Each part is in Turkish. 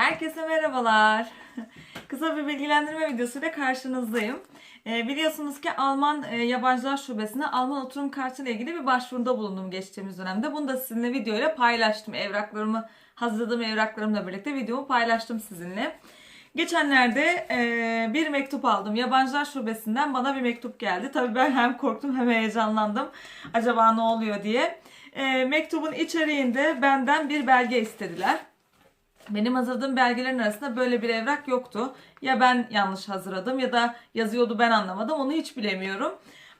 Herkese merhabalar. Kısa bir bilgilendirme videosuyla karşınızdayım. Ee, biliyorsunuz ki Alman e, Yabancılar Şubesi'ne Alman oturum kartı ile ilgili bir başvuruda bulundum geçtiğimiz dönemde. Bunu da sizinle videoyla paylaştım. Evraklarımı, hazırladığım evraklarımla birlikte videomu paylaştım sizinle. Geçenlerde e, bir mektup aldım. Yabancılar Şubesi'nden bana bir mektup geldi. Tabii ben hem korktum hem heyecanlandım. Acaba ne oluyor diye. E, mektubun içeriğinde benden bir belge istediler. Benim hazırladığım belgelerin arasında böyle bir evrak yoktu. Ya ben yanlış hazırladım ya da yazıyordu ben anlamadım. Onu hiç bilemiyorum.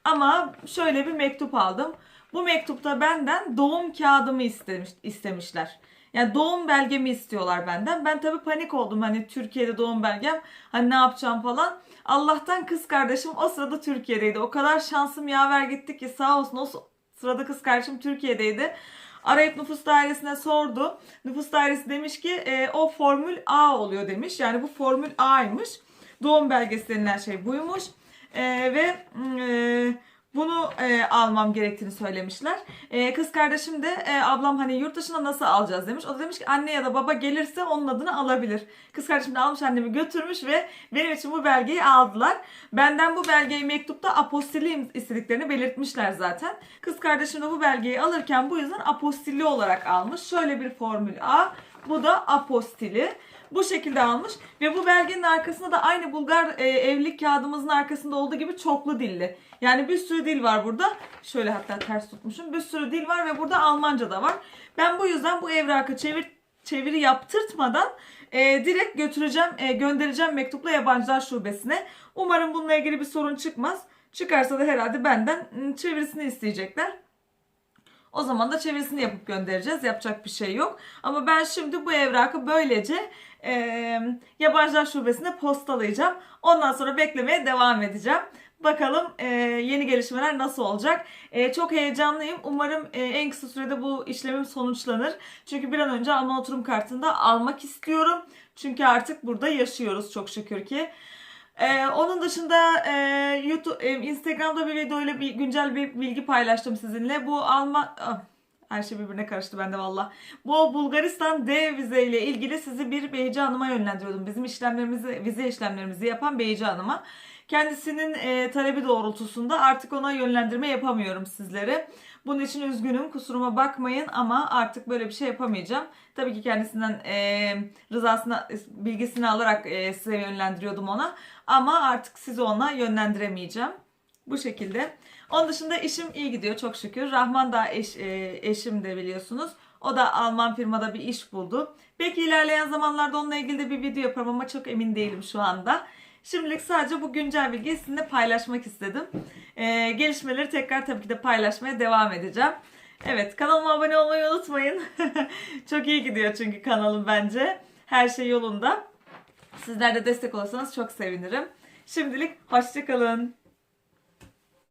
Ama şöyle bir mektup aldım. Bu mektupta benden doğum kağıdımı istemiş, istemişler. Yani doğum belgemi istiyorlar benden. Ben tabii panik oldum hani Türkiye'de doğum belgem. Hani ne yapacağım falan. Allah'tan kız kardeşim o sırada Türkiye'deydi. O kadar şansım yaver gitti ki sağ olsun o sırada kız kardeşim Türkiye'deydi. Arayıp nüfus dairesine sordu. Nüfus dairesi demiş ki e, o formül A oluyor demiş. Yani bu formül A'ymış. Doğum belgesi denilen şey buymuş. E, ve e, bunu e, almam gerektiğini söylemişler. E, kız kardeşim de e, ablam hani yurt dışına nasıl alacağız demiş. O da demiş ki anne ya da baba gelirse onun adını alabilir. Kız kardeşim de almış annemi götürmüş ve benim için bu belgeyi aldılar. Benden bu belgeyi mektupta apostilli istediklerini belirtmişler zaten. Kız kardeşim de bu belgeyi alırken bu yüzden apostilli olarak almış. Şöyle bir formül A. Bu da apostili. Bu şekilde almış ve bu belgenin arkasında da aynı Bulgar e, evlilik kağıdımızın arkasında olduğu gibi çoklu dilli. Yani bir sürü dil var burada. Şöyle hatta ters tutmuşum. Bir sürü dil var ve burada Almanca da var. Ben bu yüzden bu evrakı çevir çeviri yaptırtmadan e, direkt götüreceğim, e, göndereceğim mektupla yabancılar şubesine. Umarım bununla ilgili bir sorun çıkmaz. Çıkarsa da herhalde benden ım, çevirisini isteyecekler. O zaman da çevirisini yapıp göndereceğiz. Yapacak bir şey yok. Ama ben şimdi bu evrakı böylece e, yabancılar şubesine postalayacağım. Ondan sonra beklemeye devam edeceğim. Bakalım e, yeni gelişmeler nasıl olacak. E, çok heyecanlıyım. Umarım e, en kısa sürede bu işlemim sonuçlanır. Çünkü bir an önce Alman oturum kartını da almak istiyorum. Çünkü artık burada yaşıyoruz çok şükür ki. Ee, onun dışında e, YouTube, e, Instagram'da bir videoyla bir güncel bir bilgi paylaştım sizinle. Bu Alman... Ah, her şey birbirine karıştı bende valla. Bu Bulgaristan D vize ilgili sizi bir Beyci Hanım'a yönlendiriyordum. Bizim işlemlerimizi, vize işlemlerimizi yapan Beyci Hanım'a. Kendisinin e, talebi doğrultusunda artık ona yönlendirme yapamıyorum sizlere. Bunun için üzgünüm kusuruma bakmayın ama artık böyle bir şey yapamayacağım. Tabii ki kendisinden e, rızasını, bilgisini alarak e, size yönlendiriyordum ona. Ama artık sizi ona yönlendiremeyeceğim. Bu şekilde. Onun dışında işim iyi gidiyor çok şükür. Rahman da eş, e, eşim de biliyorsunuz. O da Alman firmada bir iş buldu. Belki ilerleyen zamanlarda onunla ilgili de bir video yaparım ama çok emin değilim şu anda. Şimdilik sadece bu güncel bilgiyi sizinle paylaşmak istedim. Ee, gelişmeleri tekrar tabii ki de paylaşmaya devam edeceğim. Evet kanalıma abone olmayı unutmayın. çok iyi gidiyor çünkü kanalım bence. Her şey yolunda. Sizler de destek olursanız çok sevinirim. Şimdilik hoşçakalın.